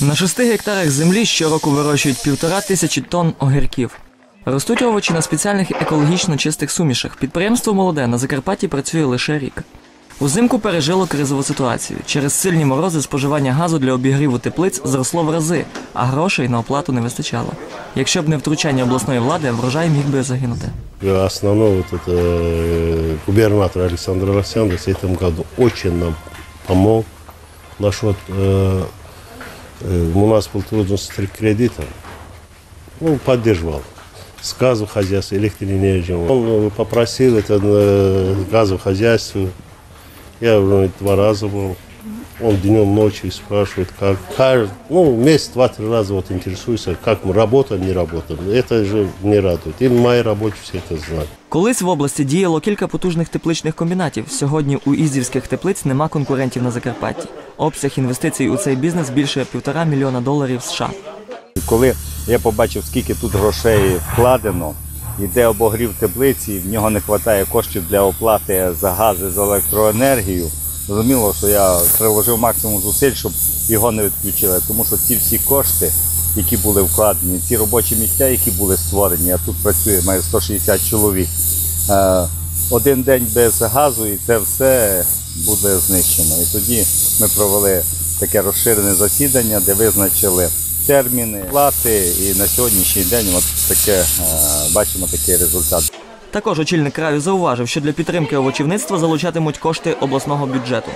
На шести гектарах землі щороку вирощують півтора тисячі тонн огірків. Ростуть овочі на спеціальних екологічно чистих сумішах. Підприємство молоде на Закарпатті працює лише рік. Узимку пережило кризову ситуацію. Через сильні морози споживання газу для обігріву теплиць зросло в рази, а грошей на оплату не вистачало. Якщо б не втручання обласної влади, врожай міг би загинути. Основной вот это э, губернатор Александр Александрович в этом году очень нам помог. Наш вот, э, э, у нас был трудность три кредита. Ну, поддерживал. С газовым хозяйством, электроэнергией. Он э, попросил это э, газовое хозяйство. Я уже два раза был. Он днем, ночью спрашивает, как. Кажд- Ну, месяц, два-три раза вот интересуется, как мы работаем, не работаем. Это же не радует. И мои рабочие все это знают. Колись в області діяло кілька потужних тепличних комбінатів. Сьогодні у ізівських теплиць нема конкурентів на Закарпатті. Обсяг інвестицій у цей бізнес більше півтора мільйона доларів США. Коли я побачив, скільки тут грошей вкладено, іде обогрів теплиці, в нього не вистачає коштів для оплати за газ і за електроенергію. Зрозуміло, що я приложив максимум зусиль, щоб його не відключили. Тому що ці всі кошти, які були вкладені, ці робочі місця, які були створені, а тут працює майже 160 чоловік. Один день без газу і це все буде знищено. І тоді ми провели таке розширене засідання, де визначили терміни плати, і на сьогоднішній день от таке е, бачимо такий результат. Також очільник краю зауважив, що для підтримки овочівництва залучатимуть кошти обласного бюджету.